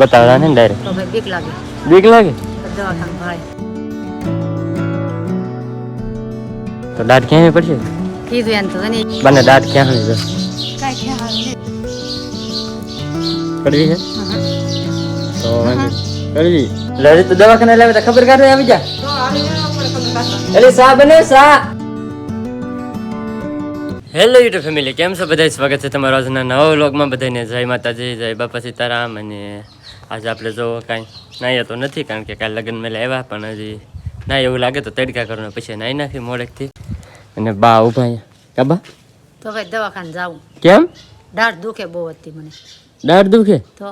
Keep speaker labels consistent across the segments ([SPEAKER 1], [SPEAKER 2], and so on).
[SPEAKER 1] બતાવતા ને ડાયરેક્ટ
[SPEAKER 2] તો ભાઈ બીક લાગે.
[SPEAKER 1] બીક લાગે?
[SPEAKER 2] દવાખાને ભાઈ.
[SPEAKER 1] તો દાંત ક્યાં પડશે?
[SPEAKER 2] કીધું એમ તો તને
[SPEAKER 1] બંને દાંત ક્યાં હોય
[SPEAKER 2] કાંઈ
[SPEAKER 1] કરવી છે. તો. કરવી. લડી તો દવાખાને લાવે તો ખબર કાઢે આવી જા. અરે સા બને સા. હેલો યુટ્યુબ ફેમિલી કેમ છો? બધા સ્વાગત છે તમારા આજના નવા વ્લોગમાં. બધાને જય માતાજી જય બાપા સીતારામ અને આજે આપણે જો કાંઈ નાહ્યા તો નથી કારણ કે કાલે લગ્ન મેલે આવ્યા પણ હજી ના એવું લાગે તો તડકા કરવાનો પછી નાહી નાખી મોડેકથી. અને બા ઊભા કાબા
[SPEAKER 2] તો ભાઈ દવાખાને જાવું
[SPEAKER 1] કેમ?
[SPEAKER 2] દાઢ દુખે બહુ હતી મને.
[SPEAKER 1] દાઢ દુખે?
[SPEAKER 2] તો?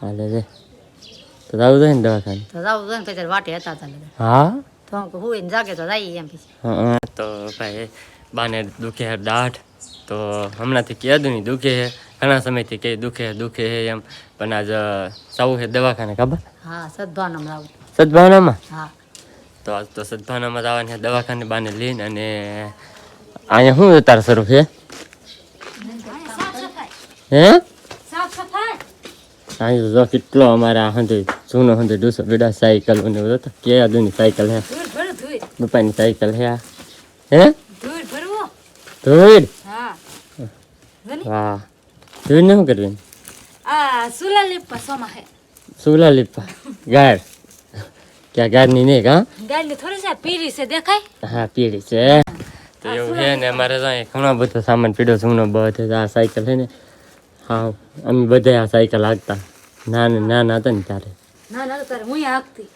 [SPEAKER 1] હાલે રે. તો જાવું જોઈએ ને દવાખાને?
[SPEAKER 2] તો જાવું જોઈએ ને પછી વાટે હતા હતા
[SPEAKER 1] હા?
[SPEAKER 2] તો હું જાગે તો જઈએ એમ પછી.
[SPEAKER 1] હા તો ભાઈ બાને દુખે દાઢ. તો હમણાંથી કહેતું નહીં દુખે ઘણા સમયથી કે દુખે દુખે હે એમ. પણ આજ જવું છે દવાખાને ખબર?
[SPEAKER 2] હા સદભાવનામાં
[SPEAKER 1] સદભાવનામાં?
[SPEAKER 2] હા.
[SPEAKER 1] તો આજ તો સદભાવનામાં જવાની દવાખાને બાને લઈને અને અહીંયા શું તાર શરૂ છે હે? અહીં જો કેટલો અમારે આ હંધુ જૂનો હંધે ડૂસો બેડા સાયકલ ને બધો તો કે આદુની સાયકલ હે? બપાની સાયકલ હે હે?
[SPEAKER 2] ધૂળ ભરવો?
[SPEAKER 1] ધૂળ?
[SPEAKER 2] હા.
[SPEAKER 1] વાહ. ધૂળ ને શું કરવી
[SPEAKER 2] આ સુલા લીપા સોમાં હે
[SPEAKER 1] સુલા લીપા ગાર ક્યાં ગારની નહીં કા
[SPEAKER 2] ગાડી થોડી છે પીરી છે દેખાય
[SPEAKER 1] હા પીળી છે તો એવું છે ને અમારે તો ઘણો બધો સામાન પીડ્યો જૂનો બધો આ સાયકલ છે ને હા અમે બધા આ સાયકલ હાંકતા નાના નાના હતા ને ત્યારે
[SPEAKER 2] ના ના તારે હું હાકતી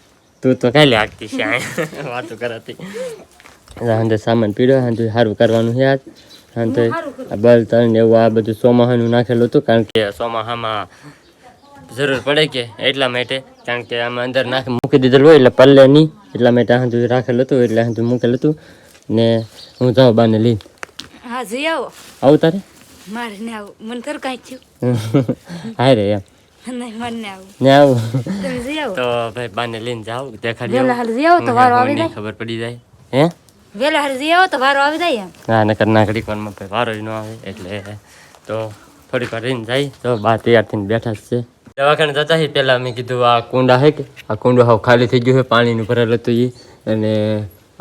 [SPEAKER 1] તું તો કાલે હાંકતી છે વાતો કરાતી અંદર સામાન પીડ્યો હા સારું કરવાનું છે આજ હા બળતણ ને એવું આ બધું સોમાહાનું નાખેલું હતું કારણ કે સોમાહામાં જરૂર પડે કે એટલા માટે કારણ કે આમાં અંદર નાખી મૂકી દીધેલું હોય એટલે પલ્લે નહીં એટલા માટે આ સુધી રાખેલું હતું એટલે આ મૂકેલું હતું. ને હું જાઉં બાને લઈ
[SPEAKER 2] હા જઈ આવો.
[SPEAKER 1] આવું તારે?
[SPEAKER 2] મારે ને આવું. મને કર કાંઈ થયું.
[SPEAKER 1] હાય રે એમ. તો ભાઈ બાને લઈને જાઉં દેખાડી ખબર પડી જાય. હે?
[SPEAKER 2] વેલા જઈ આવો તો વારો આવી જાય એમ.
[SPEAKER 1] ના નકર ના ઘડીક વારમાં વારો ન આવે એટલે તો થોડીક વાર રહીને જાય તો બા તૈયાર થઈને બેઠા છે. દવાખાને જતા પહેલાં મેં કીધું આ કુંડા છે કે આ કુંડો હાવ ખાલી થઈ ગયું છે પાણીનું ભરેલું હતું એ અને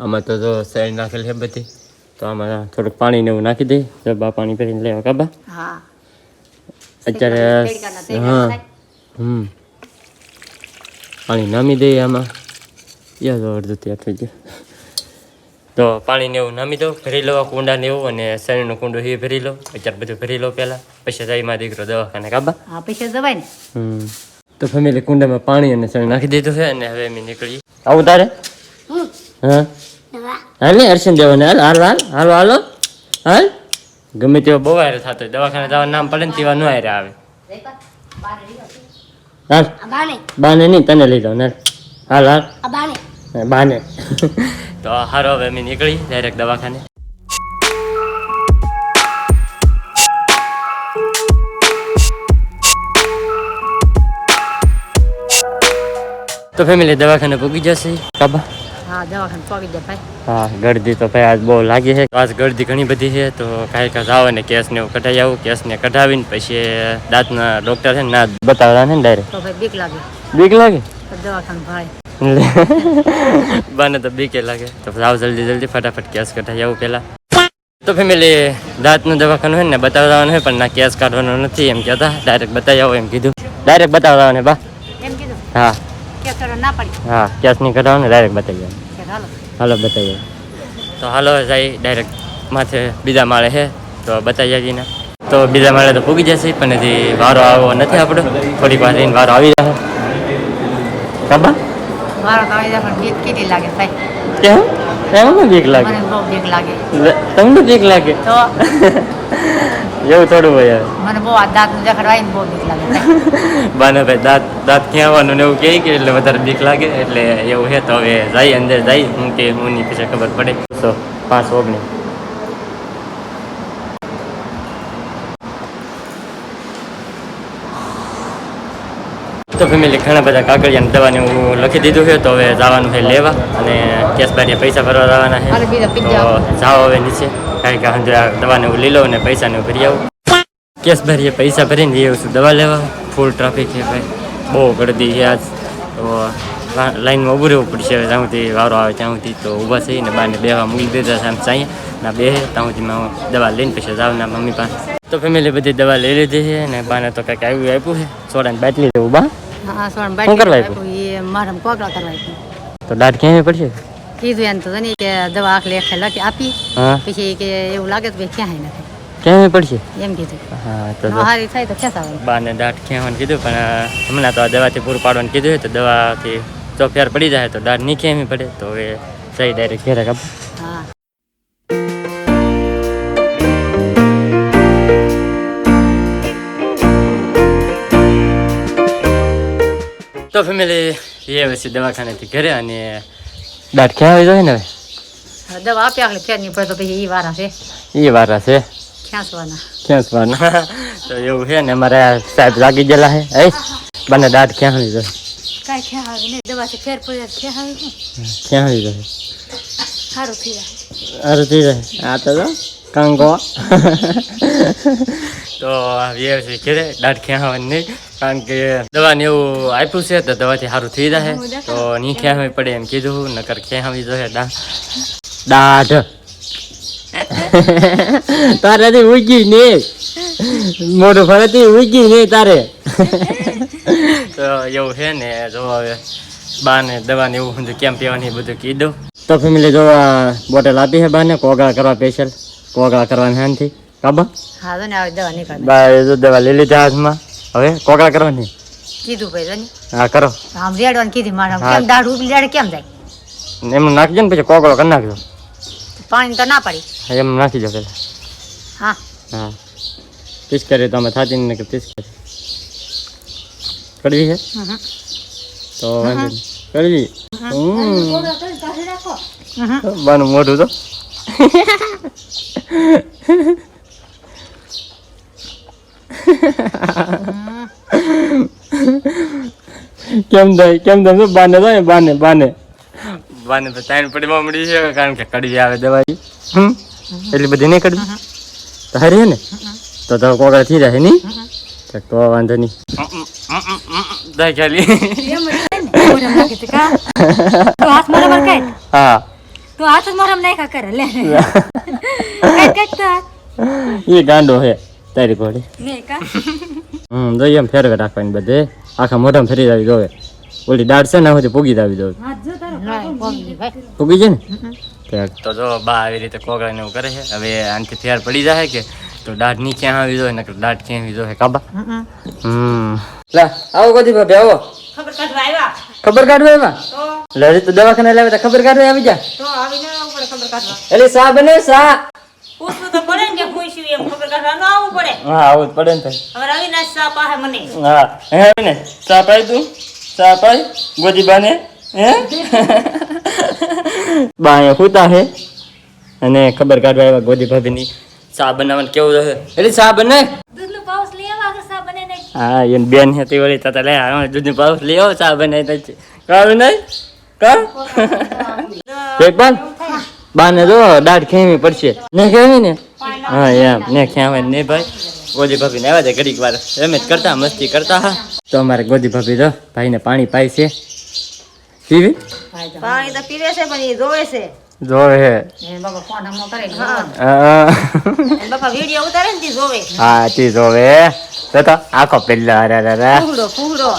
[SPEAKER 1] આમાં તો જો સાઈડ નાખેલ છે બધી તો આમાં થોડુંક પાણી ને એવું નાખી દઈ તો બા પાણી ભરીને લેવા કાબા
[SPEAKER 2] હા.
[SPEAKER 1] અત્યારે હા હમ. પાણી નામી દઈએ આમાં. યાદ અડધું તૈયાર થઈ ગયું. તો પાણીને એવું નામી દો ભરી લો કુંડાને એવું અને શરીરનો કુંડો એ ભરી લો અત્યારે બધું ભરી લો પહેલાં. પછી જાય માં દીકરો દવાખાને કાબા.
[SPEAKER 2] હા પૈસા જવાય ને
[SPEAKER 1] હમ. તો ફેમિલી કુંડામાં પાણી અને શરીર નાખી દીધું છે અને હવે અમે નીકળી આવું તારે? હા? હાલ ને અર્શન દેવાને. હાલ હાલ હાલ હાલો હાલો. હાલ. ગમે તેવો બહુ હારે થતો હોય દવાખાને જવાનું નામ પડે ને તેવા ન હારે આવે. હાલ. બાને નહીં તને લઈ જાઉં હાલ હાલ. હા, બાને. તો હારો હવે અમે નીકળી ડાયરેક્ટ દવાખાને. તો ફેમિલી દવાખાને પૂગી જશે. કાબા?
[SPEAKER 2] હા દવાખાને પગી જાય ભાઈ.
[SPEAKER 1] હા ગળદી તો ભાઈ આજ બહુ લાગી છે. આજ ગળદી ઘણી બધી છે તો કાંઈ કાંઈ જાવ ને કેસ ને એવું કઢાઈ આવું કેસ ને કઢાવીને પછી દાંતના ડોક્ટર છે ને ના બતાવતા ને ડાયરેક્ટ
[SPEAKER 2] તો ભાઈ બીક લાગે.
[SPEAKER 1] બીક લાગે?
[SPEAKER 2] દવાખાને ભાઈ.
[SPEAKER 1] બાને તો બીકે લાગે. તો આવ જલ્દી જલ્દી ફટાફટ કેસ કઢાઈ આવું પહેલાં તો ફેમિલી દાંતનું દવાખાનું હોય ને બતાવવાનું હોય પણ ના કેસ કાઢવાનો નથી એમ કહેતા. ડાયરેક્ટ બતાવી આવો એમ કીધું. ડાયરેક્ટ બતાવવાનું બા. હા. હા કેસ નહીં કઢાવવાનું ડાયરેક્ટ બતાવી
[SPEAKER 2] હાલો.
[SPEAKER 1] બતાવી તો હાલો જાય ડાયરેક્ટ માથે બીજા માળે છે તો બતાવી આવીને તો બીજા માળે તો પૂગી જશે પણ હજી વારો આવો નથી આપણો. થોડીક વાર વારો આવી જશે કાબા
[SPEAKER 2] મારો તો આવી જાય પણ બીક કેટલી લાગે ભાઈ?
[SPEAKER 1] કેમ? એમાં બીક લાગે.
[SPEAKER 2] મને બહુ બીક લાગે.
[SPEAKER 1] તમને બીક લાગે.
[SPEAKER 2] તો?
[SPEAKER 1] એવું થોડું હોય હવે.
[SPEAKER 2] મને બહુ આ દાંત જખડવાય ને બહુ બીક લાગે
[SPEAKER 1] બાને ભાઈ દાંત દાંત ક્યાં ને એવું કહે કે એટલે વધારે બીક લાગે એટલે એવું હે તો હવે જાય અંદર જાય હું કે હું ની પછી ખબર પડે. તો પાંચ ઓગણી તો ફેમિલી ઘણા બધા કાગળિયા દવાને હું લખી દીધું છે તો હવે જવાનું છે લેવા અને કેસ બારીએ પૈસા ભરવા જવાના છે. તો જાઓ હવે નીચે કારણ કે આ દવાને હું લઈ લઉં અને પૈસાને ભરી આવું. કેસ ભરીએ પૈસા ભરીને જઈએ છું દવા લેવા. ફૂલ ટ્રાફિક છે ભાઈ. બહુ ગળદી છે આજ. તો લાઈનમાં ઊભું રહેવું પડશે. હવે ત્યાં સુધી વારો આવે ત્યાં સુધી તો ઊભા થઈને બાને બેવા મૂકી દીધા સામે ચાઈએ ના બે ત્યાં સુધી હું દવા લઈને પછી જાવ ના મમ્મી પાસે. તો ફેમિલી બધી દવા લઈ લીધી છે અને બાને તો કંઈક આવ્યું આપ્યું છે. સોડાની બાટલી લેવું બા.
[SPEAKER 3] હા સોણ
[SPEAKER 1] શું કરવા
[SPEAKER 3] એ મારા કોકડા કરવા આપ્યું.
[SPEAKER 1] તો દાઢ ક્યાંય પડશે
[SPEAKER 3] કીધું એમ તો નહીં કે દવા આખલે લેખે લખી આપી પછી કે એવું લાગે તો ભાઈ ક્યાં નથી.
[SPEAKER 1] ક્યાંય પડશે
[SPEAKER 3] એમ કીધું.
[SPEAKER 1] હા તો
[SPEAKER 3] ન હારી થાય તો ખેંચાવાનું
[SPEAKER 1] બાને દાઢ ખેવાનું કીધું પણ હમણાં તો આ દવાથી પૂરું પાડવાનું કીધું તો દવાથી તો ફેર પડી જાય તો દાંત નહીં ખેવી પડે તો હવે સહી ડાયરેક્ટ ઘેરે કાપ.
[SPEAKER 3] હા.
[SPEAKER 1] તો ફેમિલી એ પછી દવાખાનેથી ઘરે અને દાઢ આવી જાય ને
[SPEAKER 3] હવે? દવા આપી આપણે ફેર નહીં પડે તો પછી એ વારા છે.
[SPEAKER 1] એ વારા છે?
[SPEAKER 3] ખેંચવાના
[SPEAKER 1] ખેંચવાના તો એવું છે ને અમારે સાહેબ લાગી ગયેલા છે એ બંને જાય?
[SPEAKER 2] કાંઈ ખ્યાલ આવે નહીં દવાથી ફેર પડે તો આવે ને
[SPEAKER 1] ખેવાઈ જાય?
[SPEAKER 2] સારું થઈ જાય.
[SPEAKER 1] અરે થઈ જાય. આ તો જો કંગો. તો એ છે ઘરે દાઢ ખેવાની નહીં? કારણ કે દવાને એવું આપ્યું છે તો દવાથી સારું થઈ જાય તો નહીં ખેવાવી પડે એમ કીધું નકર ખેવાવી જોઈએ દાઢ. દાઢ. તારાથી ઉગી ને. મોઢું ફરેથી ઉગી ને તારે. તો એવું છે ને જો હવે બાને દવાને એવું બધું કેમ પીવાની બધું કીધું. તો ફેમિલી જો બોટલ આપી છે બાને કોગળા કરવા સ્પેશિયલ કોગળા કરવાની હાનથી કાબા
[SPEAKER 3] હા તો ને દવા નીકળ કરે
[SPEAKER 1] બા એ જો દવા લઈ લીધા હાથમાં. હવે કોકડા કરવાની.
[SPEAKER 3] કીધું ભાઈ જો
[SPEAKER 1] હા કરો.
[SPEAKER 3] આમ રેડવાનું કીધી મારા કેમ દાઢ ઊભી દાઢ કેમ જાય?
[SPEAKER 1] એમ નાખજો ને પછી કોકડો કરી નાખજો
[SPEAKER 3] પાણી તો ના પડી.
[SPEAKER 1] એમ નાખી પેલા
[SPEAKER 3] હા.
[SPEAKER 1] હા. પીસ કરી તો અમે થાતી ને કે પીસ કરી કડવી છે. તો વાંધો નહીં. કડવી હમ
[SPEAKER 3] હમ.
[SPEAKER 1] બાનું મોઢું તો. કેમ થાય કેમ થાય બાને થાય બાને બાને. બાને તો ટાઈમ પડવા મળી છે કારણ કે કડી આવે દવાઈ હમ? એટલી બધી નહીં કડી તો હારી હે ને? તો તો કોગળ થઈ જાય નહીં? તો તો વાંધો નહીં. દાય ખાલી.
[SPEAKER 2] નાખી
[SPEAKER 1] હા.
[SPEAKER 2] તું હાથ જ મોઢામાં કરે, લે. કઈ કઈ તો
[SPEAKER 1] એ ગાંડો હે. તારી ઘોડી? હમ જોઈએ એમ ફેરવે રાખવાની બધે. આખા મોઢામાં ફેરી આવી જોવે ઓલી દાઢ છે ને સુધી પૂગી આવી જોવે
[SPEAKER 2] હાથ તારો.
[SPEAKER 3] ના,
[SPEAKER 1] પૂગી છે ને? તો જો બા આવી રીતે કોગળા ને એવું કરે છે. હવે આનાથી ફેર પડી જાય કે તો દાઢની ક્યાં આવી જોઈએ નકર દાઢ ક્યાં આવી જોઈએ કાબા?
[SPEAKER 3] હમ
[SPEAKER 1] લા આવો કોદી ભાભી આવો.
[SPEAKER 2] ખબર કાઢવા આવ્યા.
[SPEAKER 1] ખબર કાઢવા એમાં
[SPEAKER 2] તો,
[SPEAKER 1] લડી તો દવાખાને લાવે તો ખબર કાઢવા આવી જા
[SPEAKER 2] તો આવીને પડે ખબર કાઢવા.
[SPEAKER 1] એટલે સા બને સા.
[SPEAKER 2] પૂછવું તો પડે ને કે પૂછ્યું એમ ખબર કાઢવા આવવું પડે.
[SPEAKER 1] હા આવું પડે ને
[SPEAKER 2] હવે અવિનાશ પાસે મને.
[SPEAKER 1] હા હે ને ચા પાઈ તું. ચા પાઈ હે? બા અહીંયા હુતા હે. અને ખબર કાઢવા આવ્યા ગોદી ભાભીની ચા બનાવવાનું કેવું રહે. એટલે ચા બને. હા એ બેન હતી વળી તાતા લે આ દૂધની પાઉસ લેવો સાબ ચા બનાવી તો કાવું નહીં? કા? એક બાન બાને જો દાઢ ખેવી પડશે. ને ખેવી ને? હા એમ. ને ખેવાય ને ભાઈ. ગોદી ભાભી ને આવ્યા છે ઘડીક વાર. રમેશ કરતા મસ્તી કરતા હા. તો અમારે ગોદી ભાભી જો ભાઈને પાણી પાય છે. પીવી?
[SPEAKER 2] પાણી તો પીવે છે પણ એ જોવે છે.
[SPEAKER 1] જોવે હે.
[SPEAKER 3] એ બાબા ફોન હમો કરે ને જોવાનું.
[SPEAKER 1] હા.
[SPEAKER 2] અને બાપા વીડિયો ઉતારે ને તે જોવે.
[SPEAKER 1] હા તી જોવે તો તો આખો પેલા અરે અરે અરે.
[SPEAKER 2] ફૂગડો ફૂગડો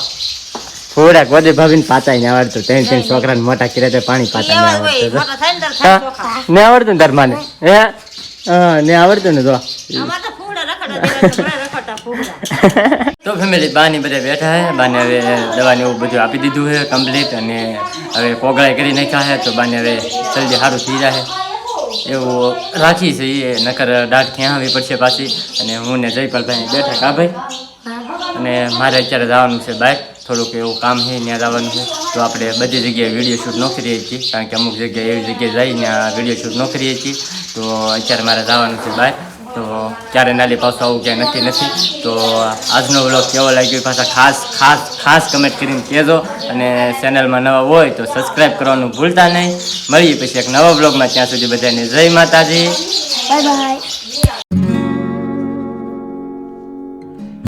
[SPEAKER 1] થોડાક વધે ભાભીને પાતાય ને આવડતું. ત્રણ ત્રણ છોકરાને મોટા કર્યા તો પાણી પાતા ને આવડતું
[SPEAKER 2] ને તાર
[SPEAKER 1] હા, ને આવડતું ને તાર માને હે? હા ને આવડતું ને તો
[SPEAKER 2] તો ફૂગડા રખડવા દેવા છે, ઘણા રખડતા
[SPEAKER 1] તો ફેમિલી બાની બધા બેઠા હે બાને હવે દવાને એવું બધું આપી દીધું છે કમ્પ્લીટ અને હવે કોગળાઈ કરી નાખ્યા છે તો બાને હવે જલ્દી સારું થઈ જાય એવું રાખી છે એ નકર દાઢ ક્યાં આવી પડશે પાછી. અને હું ને જયપાલભાઈ બેઠા કા ભાઈ? અને મારે અત્યારે જવાનું છે બહાર થોડુંક એવું કામ છે, ત્યાં જવાનું છે. તો આપણે બધી જગ્યાએ વીડિયો શૂટ ન કરીએ છીએ, કારણ કે અમુક જગ્યાએ એવી જગ્યાએ જઈને વીડિયો શૂટ ન કરીએ છીએ. તો અત્યારે મારે જવાનું છે બહાર. તો ક્યારે નાલી પાછું આવું, ક્યાંય નક્કી નથી. તો આજનો વ્લોગ કેવો લાગ્યો પાછા ખાસ ખાસ ખાસ કમેન્ટ કરીને કહેજો. અને ચેનલમાં નવા હોય તો સબસ્ક્રાઈબ કરવાનું ભૂલતા નહીં. મળીએ પછી એક નવા વ્લોગમાં ત્યાં સુધી બધાને જય માતાજી.
[SPEAKER 2] Bye bye